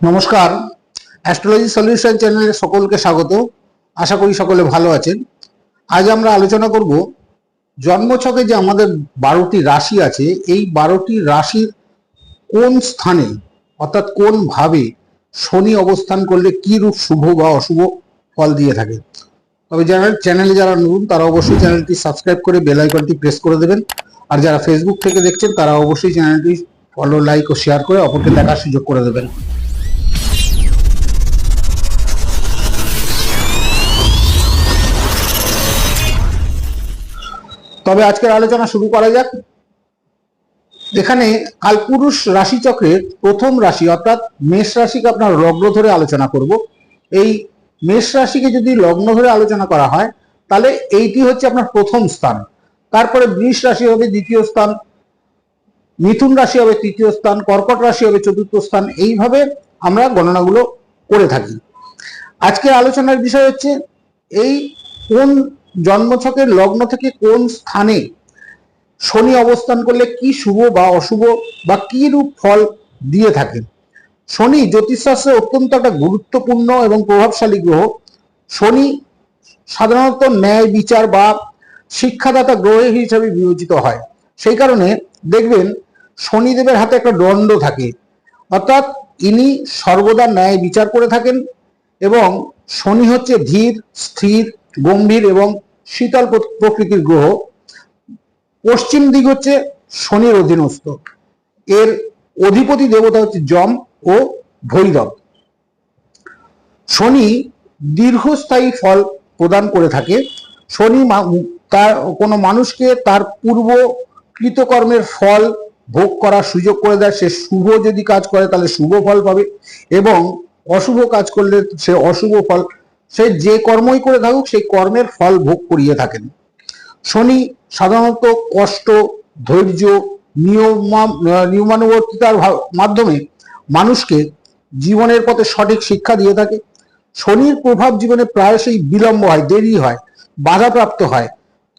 নমস্কার। Astrology solution চ্যানেলে সকলকে স্বাগত। আশা করি সকলে ভালো আছেন। আজ আমরা আলোচনা করব জন্মছকে যে আমাদের বারোটি রাশি আছে, এই বারোটি রাশির কোন স্থানে, অর্থাৎ কোন ভাবে শনি অবস্থান করলে কি রূপ শুভ বা অশুভ ফল দিয়ে থাকে। তবে যারা চ্যানেলে যারা নতুন, তারা অবশ্যই চ্যানেলটি সাবস্ক্রাইব করে বেল আইকনটি প্রেস করে দেবেন। আর যারা ফেসবুক থেকে দেখছেন, তারা অবশ্যই চ্যানেলটি ফলো লাইক ও শেয়ার করে অপরকে দেখার সুযোগ করে দেবেন। তবে আজকের আলোচনা শুরু করা যাক। এখানে কালপুরুষ রাশিচক্রের প্রথম রাশি অর্থাৎ মেষ রাশিকে আপনার লগ্ন ধরে আলোচনা করব। এই মেষ রাশিকে যদি লগ্ন ধরে আলোচনা করা হয়, তাহলে এইটি হচ্ছে আপনার প্রথম স্থান। তারপরে বৃষ রাশি হবে দ্বিতীয় স্থান, মিথুন রাশি হবে তৃতীয় স্থান, কর্কট রাশি হবে চতুর্থ স্থান, এইভাবে আমরা গণনাগুলো করে থাকি। আজকের আলোচনার বিষয় হচ্ছে এই কোন জন্মছকের লগ্ন থেকে কোন স্থানে শনি অবস্থান করলে কি শুভ বা অশুভ বা কি রূপ ফল দিয়ে থাকে? শনি জ্যোতিষশাস্ত্রে অত্যন্ত একটা গুরুত্বপূর্ণ এবং প্রভাবশালী গ্রহ। শনি সাধারণত ন্যায় বিচার বা শিক্ষাদাতা গ্রহ হিসেবে বিবেচিত হয়। সেই কারণে দেখবেন শনিদেবের হাতে একটা দণ্ড থাকে। অর্থাৎ ইনি সর্বদা ন্যায় বিচার করে থাকেন এবং শনি হচ্ছে ধীর, স্থির, গম্ভীর এবং শীতল প্র- প্রকৃতির গ্রহ। পশ্চিম দিক হচ্ছে শনির অধীনস্থ এর অধিপতি দেবতা হচ্ছে যম ও ভৈরব। শনি দীর্ঘস্থায়ী ফল প্রদান করে থাকে। শনি তার কোনো মানুষকে তার পূর্ব কৃতকর্মের ফল ভোগ করার সুযোগ করে দেয়। সে শুভ যদি কাজ করে, তাহলে শুভ ফল পাবে এবং অশুভ কাজ করলে সে অশুভ ফল সে যে কর্মই করে থাকুক, সেই কর্মের ফল ভোগ করিয়ে থাকেন। শনি সাধারণত কষ্ট, ধৈর্য, নিয়মা- নিয়মানুবর্তিতার মাধ্যমে মানুষকে জীবনের পথে সঠিক শিক্ষা দিয়ে থাকে। শনির প্রভাব জীবনে প্রায়শই বিলম্ব হয়, দেরি হয়, বাধাপ্রাপ্ত হয়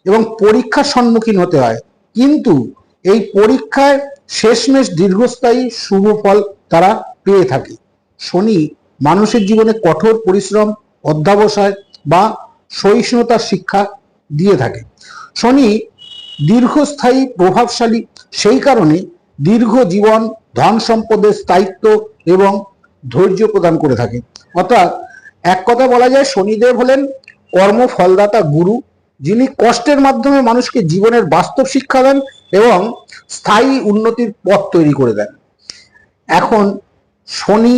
এবং পরীক্ষার সম্মুখীন হতে হয়। কিন্তু এই পরীক্ষায় শেষমেশ দীর্ঘস্থায়ী শুভ ফল তারা পেয়ে থাকে। শনি মানুষের জীবনে কঠোর পরিশ্রম অধ্যাবসায় বা সহিষ্ণুতার শিক্ষা দিয়ে থাকে। শনি দীর্ঘস্থায়ী প্রভাবশালী, সেই কারণে দীর্ঘ জীবন ধন সম্পদের স্থায়িত্ব এবং ধৈর্য প্রদান করে থাকে। অর্থাৎ এক কথা বলা যায়, শনিদেব হলেন কর্ম ফলদাতা গুরু, যিনি কষ্টের মাধ্যমে মানুষকে জীবনের বাস্তব শিক্ষা দেন এবং স্থায়ী উন্নতির পথ তৈরি করে দেন। এখন শনি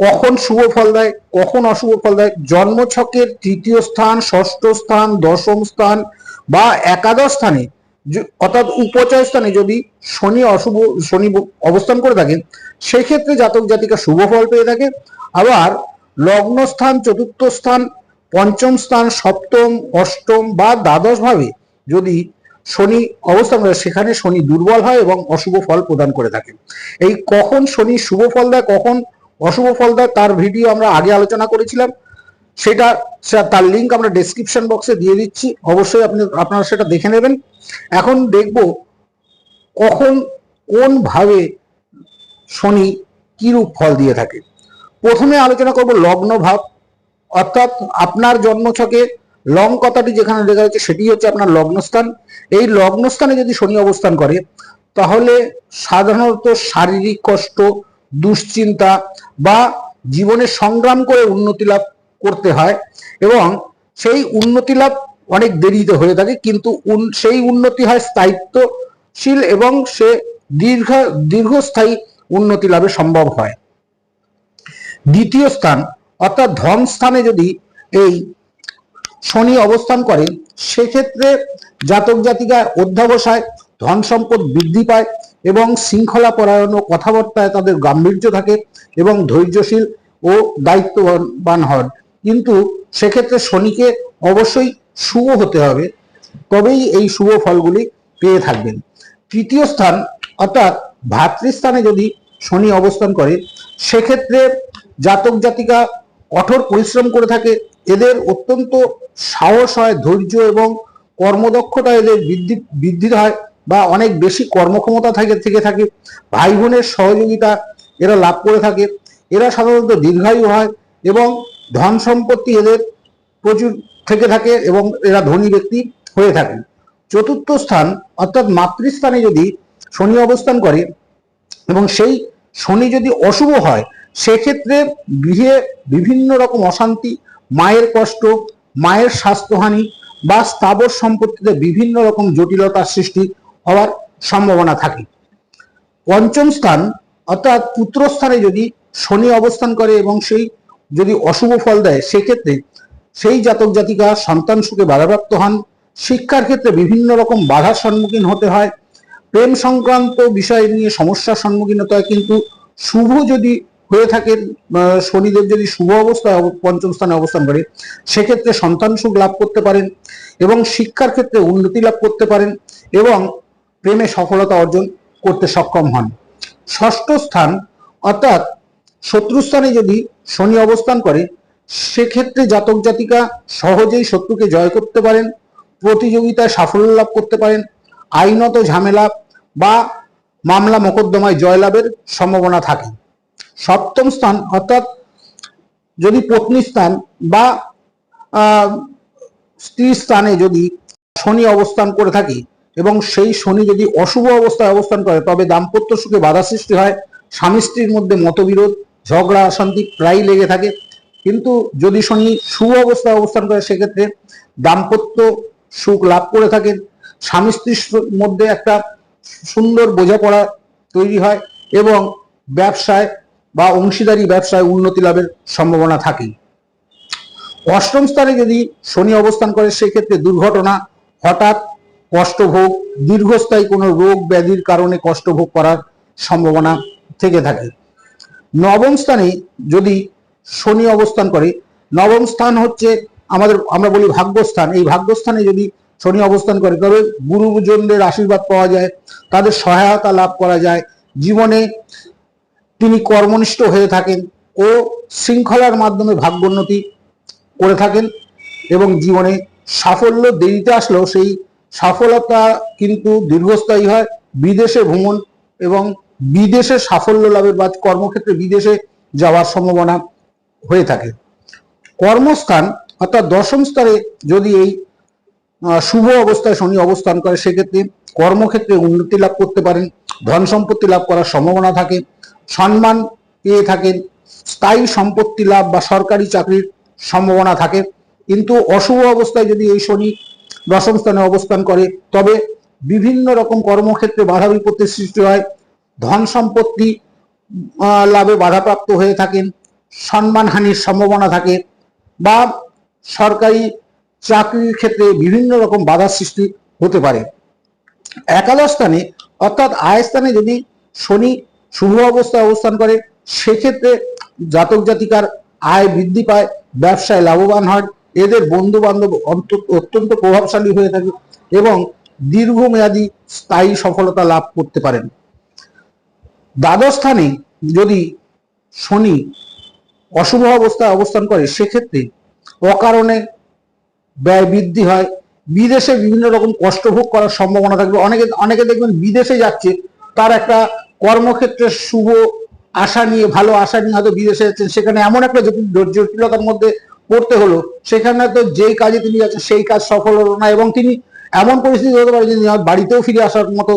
কখন শুভ ফল দেয়, কখন অশুভ ফল দেয়? জন্মছকের তৃতীয় স্থান, ষষ্ঠ স্থান, দশম স্থান বা একাদশ স্থানে অর্থাৎ উপচয় স্থানে যদি শনি অশুভ, শনি অবস্থান করে থাকে, সেক্ষেত্রে জাতক জাতিকা শুভ ফল পেয়ে থাকে। আবার লগ্ন স্থান, চতুর্থ স্থান, পঞ্চম স্থান, সপ্তম, অষ্টম বা দ্বাদশ ভাবে যদি শনি অবস্থান করে, সেখানে শনি দুর্বল হয় এবং অশুভ ফল প্রদান করে থাকে। এই কখন শনি শুভ ফল দেয়, কখন অশুভ ফল দেয় তার ভিডিও আমরা আগে আলোচনা করেছিলাম। সেটা তার লিঙ্ক আমরা ডেসক্রিপশন বক্সে দিয়ে দিচ্ছি। অবশ্যই আপনি, আপনারা সেটা দেখে নেবেন। এখন দেখব কখন, কোন ভাবে শনি কিরূপ ফল দিয়ে থাকে। প্রথমে আলোচনা করব লগ্ন ভাব। অর্থাৎ আপনার জন্মছকে লং কথাটি যেখানে লেখা হচ্ছে সেটি হচ্ছে আপনার লগ্নস্থান। এই লগ্নস্থানে যদি শনি অবস্থান করে, তাহলে সাধারণত শারীরিক কষ্ট দুশ্চিন্তা বা জীবনে সংগ্রাম করে উন্নতি লাভ করতে হয় এবং সেই উন্নতি লাভ অনেক দেরিতে হয়ে থাকে, কিন্তু সেই উন্নতি হয় স্থায়িত্বশীল এবং সে দীর্ঘ, দীর্ঘস্থায়ী উন্নতি লাভে সম্ভব হয়। দ্বিতীয় স্থান, অর্থাৎ ধন স্থানে যদি এই শনি অবস্থান করে, সেক্ষেত্রে জাতক জাতিকা অধ্যাবসায় ধন সম্পদ বৃদ্ধি পায় এবং শৃঙ্খলা পরায়ণ ও কথাবার্তায় তাদের গাম্ভীর্য থাকে এবং ধৈর্যশীল ও দায়িত্ববান হন। কিন্তু সেক্ষেত্রে শনিকে অবশ্যই শুভ হতে হবে। তবেই এই শুভ ফলগুলি পেয়ে থাকবেন। তৃতীয় স্থান, অর্থাৎ ভাতৃস্থানে যদি শনি অবস্থান করে, সেক্ষেত্রে জাতক জাতিকা কঠোর পরিশ্রম করে থাকে। এদের অত্যন্ত সাহস হয়, ধৈর্য এবং কর্মদক্ষতা এদের বৃদ্ধি বৃদ্ধি হয়। বা অনেক বেশি কর্মক্ষমতা থাকে, থেকে থাকে ভাই বোনের সহযোগিতা এরা লাভ করে থাকে। এরা সাধারণত দীর্ঘায়ু হয় এবং ধন সম্পত্তি এদের প্রচুর থেকে থাকে এবং এরা ধনী ব্যক্তি হয়ে থাকে। চতুর্থ স্থান অর্থাৎ মাতৃস্থানে যদি শনি অবস্থান করে এবং সেই শনি যদি অশুভ হয়, সেক্ষেত্রে গৃহে বিভিন্ন রকম অশান্তি, মায়ের কষ্ট, মায়ের স্বাস্থ্যহানি বা স্থাবর সম্পত্তিতে বিভিন্ন রকম জটিলতার সৃষ্টি হওয়ার সম্ভাবনা থাকে। পঞ্চম স্থান, অর্থাৎ পুত্রস্থানে যদি শনি অবস্থান করে এবং সেই যদি অশুভ ফল দেয়, সেক্ষেত্রে সেই জাতক জাতিকা সন্তান সুখে বাধাপ্রাপ্ত হন। শিক্ষার ক্ষেত্রে বিভিন্ন রকম বাধার সম্মুখীন হতে হয়। প্রেম সংক্রান্ত বিষয় নিয়ে সমস্যার সম্মুখীন হতে হয়, কিন্তু শুভ যদি হয়ে থাকে শনিদেব যদি শুভ অবস্থায় অব- পঞ্চম স্থানে অবস্থান করে, সেক্ষেত্রে সন্তান সুখ লাভ করতে পারেন এবং শিক্ষার ক্ষেত্রে উন্নতি লাভ করতে পারেন এবং প্রেমে সফলতা অর্জন করতে সক্ষম হন। ষষ্ঠ স্থান, অর্থাৎ শত্রুস্থানে যদি শনি অবস্থান করে, সেক্ষেত্রে জাতক জাতিকা সহজেই শত্রুকে জয় করতে পারেন, প্রতিযোগিতায় সাফল্য লাভ করতে পারেন, আইনত ঝামেলা বা মামলা মোকদ্দমায় জয়লাভের সম্ভাবনা থাকে। সপ্তম স্থান, অর্থাৎ যদি পত্নী স্থান বা স্ত্রী স্থানে যদি শনি অবস্থান করে থাকে এবং সেই শনি যদি অশুভ অবস্থায় অবস্থান করে, তবে দাম্পত্য সুখে বাধা সৃষ্টি হয়। স্বামী স্ত্রীর মধ্যে মতবিরোধ, ঝগড়া, অশান্তি প্রায় লেগে থাকে। কিন্তু যদি শনি শুভ অবস্থায় অবস্থান করে, সেক্ষেত্রে দাম্পত্য সুখ লাভ করে থাকেন। স্বামী স্ত্রীর মধ্যে একটা সুন্দর বোঝাপড়া তৈরি হয় এবং ব্যবসায় বা অংশীদারি ব্যবসায় উন্নতি লাভের সম্ভাবনা থাকে অষ্টম স্থানে যদি শনি অবস্থান করে, সেক্ষেত্রে দুর্ঘটনা হঠাৎ কষ্টভোগ দীর্ঘস্থায়ী কোনো রোগ ব্যাধির কারণে কষ্টভোগ করার সম্ভাবনা থেকে থাকে। নবম স্থানে যদি শনি অবস্থান করে, নবম স্থান হচ্ছে আমাদের, আমরা বলি ভাগ্যস্থান। এই ভাগ্যস্থানে যদি শনি অবস্থান করে, তবে গুরুজনদের আশীর্বাদ পাওয়া যায়, তাদের সহায়তা লাভ করা যায়। জীবনে তিনি কর্মনিষ্ঠ হয়ে থাকেন ও শৃঙ্খলার মাধ্যমে ভাগ্যোন্নতি করে থাকেন এবং জীবনে সাফল্য দেরিতে আসলেও সেই সফলতা কিন্তু দীর্ঘস্থায়ী হয়, বিদেশে ভ্রমণ এবং বিদেশে সাফল্য লাভের বা কর্মক্ষেত্রে বিদেশে যাওয়ার সম্ভাবনা হয়ে থাকে। কর্মস্থান অর্থাৎ দশম স্তরে যদি এই শুভ অবস্থায় শনি অবস্থান করে, সেক্ষেত্রে কর্মক্ষেত্রে উন্নতি লাভ করতে পারেন, ধন সম্পত্তি লাভ করার সম্ভাবনা থাকে, সম্মান পেয়ে থাকেন, স্থায়ী সম্পত্তি লাভ বা সরকারি চাকরির সম্ভাবনা থাকে। কিন্তু অশুভ অবস্থায় যদি এই শনি দশম স্থানে অবস্থান করে। তবে বিভিন্ন রকম কর্মক্ষেত্রে বাধা বিপত্তির সৃষ্টি হয়। ধন সম্পত্তি লাভে বাধাপ্রাপ্ত হয়ে থাকেন। সম্মানহানির সম্ভাবনা থাকে বা সরকারি চাকরির ক্ষেত্রে বিভিন্ন রকম বাধার সৃষ্টি হতে পারে। একাদশ স্থানে, অর্থাৎ আয় স্থানে যদি শনি শুভ অবস্থায় অবস্থান করে, সেক্ষেত্রে জাতক জাতিকার আয় বৃদ্ধি পায়, ব্যবসায় লাভবান হয়। এদের বন্ধু বান্ধব অত্যন্ত প্রভাবশালী হয়ে থাকে এবং দীর্ঘমেয়াদী স্থায়ী সফলতা লাভ করতে পারেন। দ্বাদশ স্থানে যদি শনি অশুভ অবস্থায় অবস্থান করে, সেক্ষেত্রে অকারণে ব্যয় বৃদ্ধি হয়। বিদেশে বিভিন্ন রকম কষ্ট ভোগ করার সম্ভাবনা থাকবে। অনেকে অনেকে দেখবেন বিদেশে যাচ্ছে, তার একটা কর্মক্ষেত্রে শুভ আশা নিয়ে, ভালো আশা নিয়ে হয়তো বিদেশে যাচ্ছেন। সেখানে এমন একটা জটিল- জটিলতার মধ্যে পড়তে হলো, সেখানে তো যেই কাজে তিনি যাচ্ছেন সেই কাজ সফল হলো না এবং তিনি এমন পরিস্থিতি হতে পারে যে বাড়িতেও ফিরে আসার মতো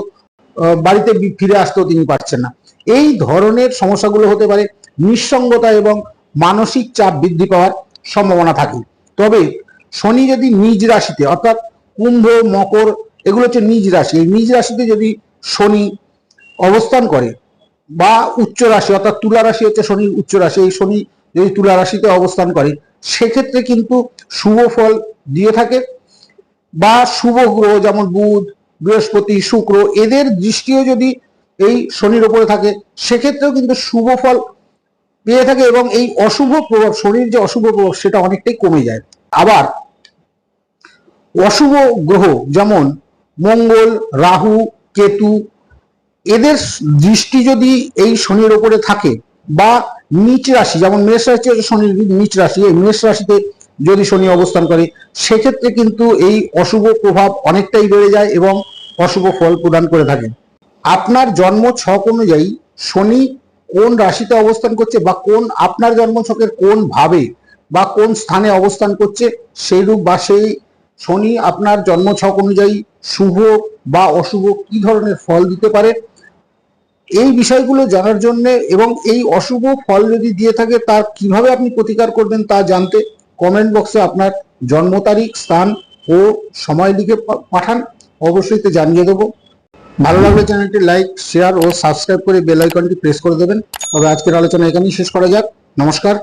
বাড়িতে ফিরে আসতেও তিনি পারছেন না। এই ধরনের সমস্যাগুলো হতে পারে নিঃসঙ্গতা এবং মানসিক চাপ বৃদ্ধি পাওয়ার সম্ভাবনা থাকে। তবে শনি যদি নিজ রাশিতে, অর্থাৎ কুম্ভ, মকর, এগুলো হচ্ছে নিজ রাশি, এই নিজ রাশিতে যদি শনি অবস্থান করে বা উচ্চ রাশি, অর্থাৎ তুলা রাশি হচ্ছে শনির উচ্চ রাশি, এই শনি যদি তুলা রাশিতে অবস্থান করে সেক্ষেত্রে কিন্তু শুভ ফল দিয়ে থাকে বা শুভ গ্রহ যেমন বুধ, বৃহস্পতি, শুক্র, এদের দৃষ্টিও যদি এই শনির ওপরে থাকে, সেক্ষেত্রেও কিন্তু শুভ ফল পেয়ে থাকে এবং এই অশুভ প্রভাব, শনির যে অশুভ প্রভাব সেটা অনেকটাই কমে যায়। আবার অশুভ গ্রহ যেমন মঙ্গল, রাহু, কেতু, এদের দৃষ্টি যদি এই শনির ওপরে থাকে বা নিচ রাশি, যেমন মেষ রাশি হচ্ছে শনির নিচ রাশি। এই মেষ রাশিতে যদি শনি অবস্থান করে, সেক্ষেত্রে কিন্তু এই অশুভ প্রভাব অনেকটাই বেড়ে যায় এবং অশুভ ফল প্রদান করে থাকে। আপনার জন্ম ছক অনুযায়ী শনি কোন রাশিতে অবস্থান করছে বা কোন আপনার জন্মছকের কোন ভাবে বা কোন স্থানে অবস্থান করছে সেই রূপ বা সেই শনি আপনার জন্ম ছক অনুযায়ী শুভ বা অশুভ কি ধরনের ফল দিতে পারে এই বিষয়গুলো জানার জন্য এবং এই অশুভ ফল যদি দিয়ে থাকে, তার কীভাবে আপনি প্রতিকার করবেন তা জানতে কমেন্ট বক্সে আপনার জন্ম তারিখ, স্থান ও সময় লিখে পাঠান। অবশ্যই তো জানিয়ে দেবো। ভালো লাগলে চ্যানেলটি লাইক শেয়ার ও সাবস্ক্রাইব করে বেল আইকনটি প্রেস করে দেবেন। তবে আজকের আলোচনা এখানেই শেষ করা যাক। নমস্কার।